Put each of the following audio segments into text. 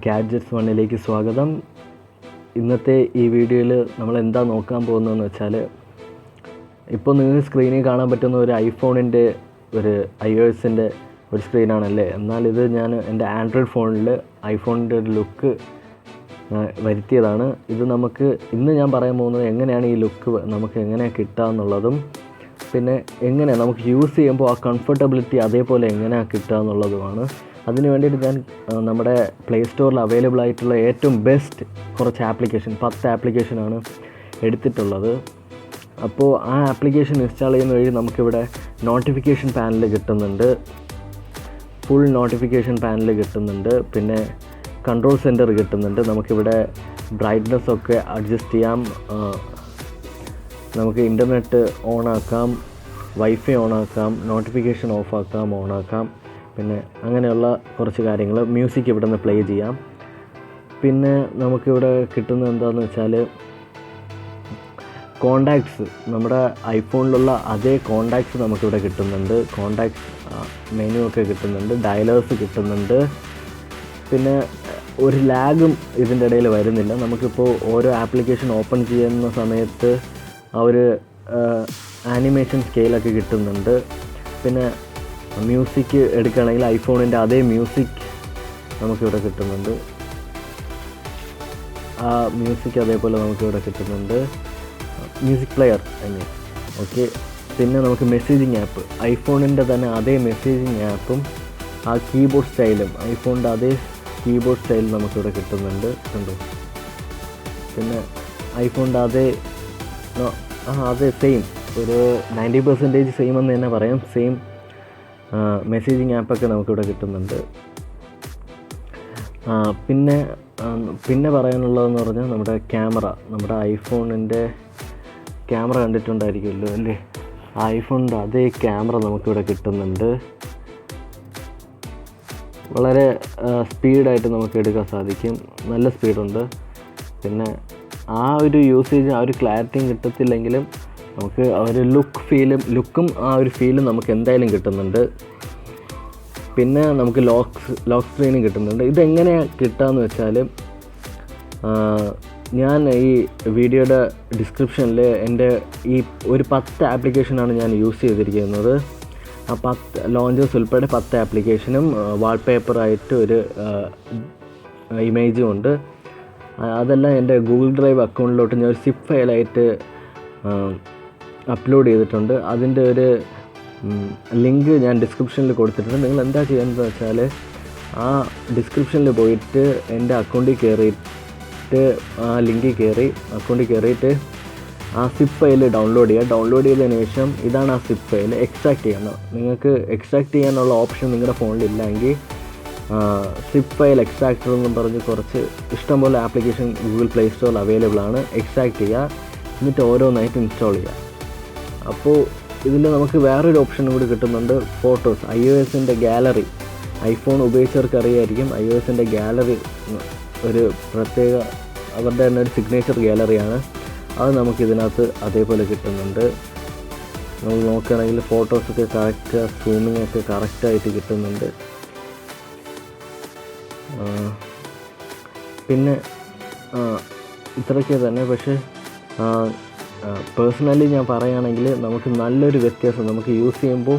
Gadgets വണ്ണിലേക്ക് സ്വാഗതം. ഇന്നത്തെ ഈ വീഡിയോയിൽ നമ്മൾ എന്താ നോക്കാൻ പോകുന്നതെന്ന് വെച്ചാൽ ഇപ്പോൾ നിങ്ങൾക്ക് സ്ക്രീനിൽ കാണാൻ പറ്റുന്ന ഒരു ഐഫോണിന്റെ ഒരു ഐ എസിന്റെ ഒരു സ്ക്രീനാണല്ലേ എന്നാൽ ഇത് ഞാൻ എന്റെ ആൻഡ്രോയിഡ് ഫോണിൽ ഐഫോണിന്റെ ഒരു ലുക്ക് വരുത്തിയതാണ്. ഇത് നമുക്ക് ഇന്ന് ഞാൻ പറയാൻ പോകുന്നത് എങ്ങനെയാണ് ഈ ലുക്ക് നമുക്ക് എങ്ങനെ കിട്ടുക എന്നുള്ളതും പിന്നെ എങ്ങനെ നമുക്ക് യൂസ് ചെയ്യുമ്പോൾ ആ കംഫർട്ടബിലിറ്റി അതേപോലെ എങ്ങനെയാണ് കിട്ടുക എന്നുള്ളതുമാണ്. അതിന് വേണ്ടിയിട്ട് ഞാൻ നമ്മുടെ പ്ലേ സ്റ്റോറിൽ അവൈലബിൾ ആയിട്ടുള്ള ഏറ്റവും ബെസ്റ്റ് കുറച്ച് ആപ്ലിക്കേഷൻ പത്ത് ആപ്ലിക്കേഷനാണ് എടുത്തിട്ടുള്ളത്. അപ്പോൾ ആ ആപ്ലിക്കേഷൻ ഇൻസ്റ്റാൾ ചെയ്യുന്ന വഴി നമുക്കിവിടെ നോട്ടിഫിക്കേഷൻ പാനൽ കിട്ടുന്നുണ്ട്. ഫുൾ നോട്ടിഫിക്കേഷൻ പാനൽ കിട്ടുന്നുണ്ട്. പിന്നെ കൺട്രോൾ സെന്റർ കിട്ടുന്നുണ്ട്. നമുക്കിവിടെ ബ്രൈറ്റ്നസ് ഒക്കെ അഡ്ജസ്റ്റ് ചെയ്യാം. നമുക്ക് ഇന്റർനെറ്റ് ഓണാക്കാം വൈഫൈ ഓണാക്കാം നോട്ടിഫിക്കേഷൻ ഓഫാക്കാം ഓണാക്കാം പിന്നെ അങ്ങനെയുള്ള കുറച്ച് കാര്യങ്ങൾ മ്യൂസിക് ഇവിടെ നിന്ന് പ്ലേ ചെയ്യാം. പിന്നെ നമുക്കിവിടെ കിട്ടുന്നത് എന്താണെന്ന് വെച്ചാൽ കോണ്ടാക്ട്സ് നമ്മുടെ ഐഫോണിലുള്ള അതേ കോണ്ടാക്ട്സ് നമുക്കിവിടെ കിട്ടുന്നുണ്ട്. കോണ്ടാക്ട്സ് മെനു ഒക്കെ കിട്ടുന്നുണ്ട്. ഡയലോഗ്സ് കിട്ടുന്നുണ്ട്. പിന്നെ ഒരു ലാഗും ഇതിന്റെ ഇടയിൽ വരുന്നില്ല. നമുക്കിപ്പോൾ ഓരോ ആപ്ലിക്കേഷൻ ഓപ്പൺ ചെയ്യുന്ന സമയത്ത് ആ ഒരു ആനിമേഷൻ സ്കെയിലൊക്കെ കിട്ടുന്നുണ്ട്. പിന്നെ മ്യൂസിക് എടുക്കുകയാണെങ്കിൽ ഐഫോണിന്റെ അതേ മ്യൂസിക് നമുക്കിവിടെ കിട്ടുന്നുണ്ട്. ആ മ്യൂസിക് അതേപോലെ നമുക്കിവിടെ കിട്ടുന്നുണ്ട്. മ്യൂസിക് പ്ലെയർ മീൻ ഓക്കെ പിന്നെ നമുക്ക് മെസ്സേജിങ് ആപ്പ് ഐഫോണിന്റെ തന്നെ അതേ മെസ്സേജിങ് ആപ്പും ആ കീബോർഡ് സ്റ്റൈലും ഐഫോണിന്റെ അതേ കീബോർഡ് സ്റ്റൈൽ നമുക്കിവിടെ കിട്ടുന്നുണ്ട്. കണ്ടു? പിന്നെ ഐഫോണിന്റെ അതേ ആ അതെ സെയിം ഒരു നയന്റി പെർസെന്റേജ് സെയിം എന്ന് തന്നെ പറയാം. സെയിം മെസ്സേജിങ് ആപ്പൊക്കെ നമുക്കിവിടെ കിട്ടുന്നുണ്ട്. പിന്നെ പിന്നെ പറയാനുള്ളതെന്ന് പറഞ്ഞാൽ നമ്മുടെ ക്യാമറ നമ്മുടെ ഐഫോണിന്റെ ക്യാമറ കണ്ടിട്ടുണ്ടായിരിക്കുമല്ലോ അല്ലേ? ഐഫോണിന്റെ അതേ ക്യാമറ നമുക്കിവിടെ കിട്ടുന്നുണ്ട്. വളരെ സ്പീഡായിട്ട് നമുക്ക് എടുക്കാൻ സാധിക്കും. നല്ല സ്പീഡുണ്ട് പിന്നെ ആ ഒരു യൂസേജ് ആ ഒരു ക്ലാരിറ്റിയും കിട്ടത്തില്ലെങ്കിലും നമുക്ക് ആ ഒരു ലുക്ക് ഫീലും ലുക്കും ആ ഒരു ഫീലും നമുക്ക് എന്തായാലും കിട്ടുന്നുണ്ട്. പിന്നെ നമുക്ക് ലോക്സ് ലോക്ക് സ്ക്രീനും കിട്ടുന്നുണ്ട്. ഇതെങ്ങനെ കിട്ടാന്ന് വെച്ചാൽ ഞാൻ ഈ വീഡിയോയുടെ ഡിസ്ക്രിപ്ഷനിൽ എന്റെ ഈ ഒരു പത്ത് ആപ്ലിക്കേഷനാണ് ഞാൻ യൂസ് ചെയ്തിരിക്കുന്നത്. ആ പത്ത് ലോഞ്ചേഴ്സ് ഉൾപ്പെടെ പത്ത് ആപ്ലിക്കേഷനും വാൾപേപ്പറായിട്ട് ഒരു ഇമേജും ഉണ്ട്. അതെല്ലാം എന്റെ ഗൂഗിൾ ഡ്രൈവ് അക്കൗണ്ടിലോട്ട് ഞാൻ ഒരു സിപ്പ് ഫയലായിട്ട് അപ്ലോഡ് ചെയ്തിട്ടുണ്ട്. അതിന്റെ ഒരു ലിങ്ക് ഞാൻ ഡിസ്ക്രിപ്ഷനിൽ കൊടുത്തിട്ടുണ്ട്. നിങ്ങൾ എന്താ ചെയ്യേണ്ടതെന്ന് വെച്ചാൽ ആ ഡിസ്ക്രിപ്ഷനിൽ പോയിട്ട് എന്റെ അക്കൗണ്ടിൽ കയറിയിട്ട് ആ ലിങ്കിൽ കയറി അക്കൗണ്ടിൽ കയറിയിട്ട് ആ സിപ്പ് ഫയൽ ഡൗൺലോഡ് ചെയ്യുക. ഡൗൺലോഡ് ചെയ്തതിന് ശേഷം ഇതാണ് ആ സിപ്പ് ഫയൽ എക്സ്ട്രാക്ട് ചെയ്യുന്നത് നിങ്ങൾക്ക് എക്സ്ട്രാക്ട് ചെയ്യാനുള്ള ഓപ്ഷൻ നിങ്ങളുടെ ഫോണിൽ ഇല്ലെങ്കിൽ സിപ്പ് ഫയൽ എക്സ്ട്രാക്ടർ എന്നും പറഞ്ഞ് കുറച്ച് ഇഷ്ടംപോലെ ആപ്ലിക്കേഷൻ ഗൂഗിൾ പ്ലേ സ്റ്റോറിൽ അവൈലബിൾ ആണ്. എക്സ്ട്രാക്ട് ചെയ്യുക. എന്നിട്ട് ഓരോന്നായിട്ട് ഇൻസ്റ്റാൾ ചെയ്യുക. അപ്പോൾ ഇതിൽ നമുക്ക് വേറൊരു ഓപ്ഷൻ കൂടി കിട്ടുന്നുണ്ട് ഫോട്ടോസ്. ഐ ഒ എസിന്റെ ഗാലറി. ഐഫോൺ ഉപയോഗിച്ചവർക്ക് അറിയായിരിക്കും ഐ ഒ എസിന്റെ ഗാലറി ഒരു പ്രത്യേക അവരുടെ തന്നെ ഒരു സിഗ്നേച്ചർ ഗാലറിയാണ് അത് നമുക്ക് ഇതിനകത്ത് അതേപോലെ കിട്ടുന്നുണ്ട്. നമ്മൾ നോക്കുകയാണെങ്കിൽ ഫോട്ടോസൊക്കെ കറക്റ്റ് സൂമിങ് ഒക്കെ കറക്റ്റായിട്ട് കിട്ടുന്നുണ്ട്. പിന്നെ ഇത്രയൊക്കെ തന്നെ. പക്ഷേ പേഴ്സണലി ഞാൻ പറയുകയാണെങ്കിൽ നമുക്ക് നല്ലൊരു വ്യത്യാസം നമുക്ക് യൂസ് ചെയ്യുമ്പോൾ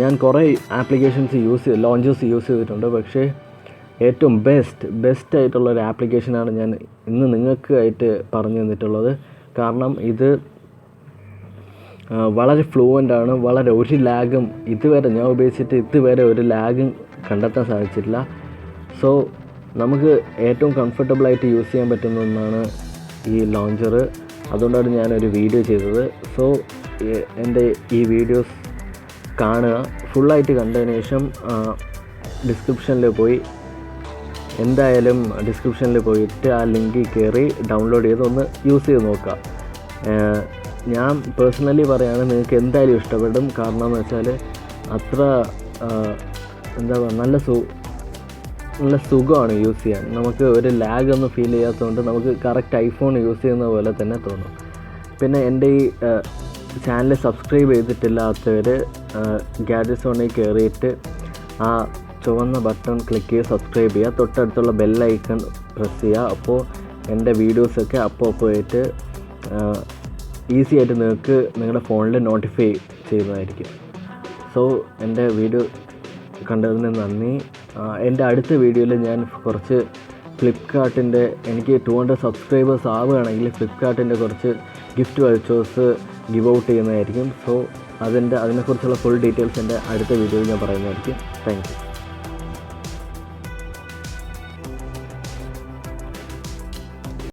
ഞാൻ കുറേ ആപ്ലിക്കേഷൻസ് യൂസ് ലോഞ്ചേഴ്സ് യൂസ് ചെയ്തിട്ടുണ്ട്. പക്ഷേ ഏറ്റവും ബെസ്റ്റ് ബെസ്റ്റ് ആയിട്ടുള്ള ഒരു ആപ്ലിക്കേഷനാണ് ഞാൻ ഇന്ന് നിങ്ങൾക്ക് ആയിട്ട് പറഞ്ഞു തന്നിട്ടുള്ളത്. കാരണം ഇത് വളരെ ഫ്ലൂവന്റ് ആണ് വളരെ ഒരു ലാഗും ഇതുവരെ ഞാൻ ഉപയോഗിച്ചിട്ട് ഇതുവരെ ഒരു ലാഗും കണ്ടെത്താൻ സാധിച്ചിട്ടില്ല. സോ നമുക്ക് ഏറ്റവും കംഫർട്ടബിളായിട്ട് യൂസ് ചെയ്യാൻ പറ്റുന്ന ഒന്നാണ് ഈ ലോഞ്ചർ അതുകൊണ്ടാണ് ഞാനൊരു വീഡിയോ ചെയ്തത്. സോ എന്റെ ഈ വീഡിയോസ് കാണുക. ഫുള്ളായിട്ട് കണ്ടതിന് ശേഷം ഡിസ്ക്രിപ്ഷനിൽ പോയി. എന്തായാലും ഡിസ്ക്രിപ്ഷനിൽ പോയിട്ട് ആ ലിങ്കിൽ കയറി ഡൗൺലോഡ് ചെയ്ത് ഒന്ന് യൂസ് ചെയ്ത് നോക്കുക. ഞാൻ പേഴ്സണലി പറയുകയാണ് നിങ്ങൾക്ക് എന്തായാലും ഇഷ്ടപ്പെടും. കാരണം എന്ന് വെച്ചാൽ അത്ര എന്താ പറയുക നല്ല സു നല്ല സുഖമാണ് യൂസ് ചെയ്യാൻ. നമുക്ക് ഒരു ലാഗ് ഒന്നും ഫീൽ ചെയ്യാത്തതുകൊണ്ട് നമുക്ക് കറക്റ്റ് ഐഫോൺ യൂസ് ചെയ്യുന്ന പോലെ തന്നെ തോന്നും. പിന്നെ എന്റെ ഈ ചാനൽ സബ്സ്ക്രൈബ് ചെയ്തിട്ടില്ലാത്തവർ ഗാഡ്ജറ്റ്സ് ഓണിൽ കയറിയിട്ട് ആ ചുവന്ന ബട്ടൺ ക്ലിക്ക് ചെയ്ത് സബ്സ്ക്രൈബ് ചെയ്യുക. തൊട്ടടുത്തുള്ള ബെല്ലൈക്കൺ പ്രസ് ചെയ്യുക. അപ്പോൾ എന്റെ വീഡിയോസൊക്കെ അപ്പോൾ അപ്പോൾ ആയിട്ട് ഈസി ആയിട്ട് നിങ്ങൾക്ക് നിങ്ങളുടെ ഫോണിൽ നോട്ടിഫൈ ചെയ്യുന്നതായിരിക്കും. സോ എന്റെ വീഡിയോ കണ്ടതിന് നന്ദി. എന്റെ അടുത്ത വീഡിയോയിൽ ഞാൻ കുറച്ച് ഫ്ലിപ്കാർട്ടിന്റെ എനിക്ക് ടു ഹൺഡ്രഡ് സബ്സ്ക്രൈബേഴ്സ് ആവുകയാണെങ്കിൽ ഫ്ലിപ്കാർട്ടിന്റെ കുറച്ച് ഗിഫ്റ്റ് വൗച്ചേഴ്സ് ഗിവ് ഔട്ട് ചെയ്യുന്നതായിരിക്കും. സോ അതിന്റെ അതിനെക്കുറിച്ചുള്ള ഫുൾ ഡീറ്റെയിൽസ് എന്റെ അടുത്ത വീഡിയോയിൽ ഞാൻ പറയുന്നതായിരിക്കും. Thank you.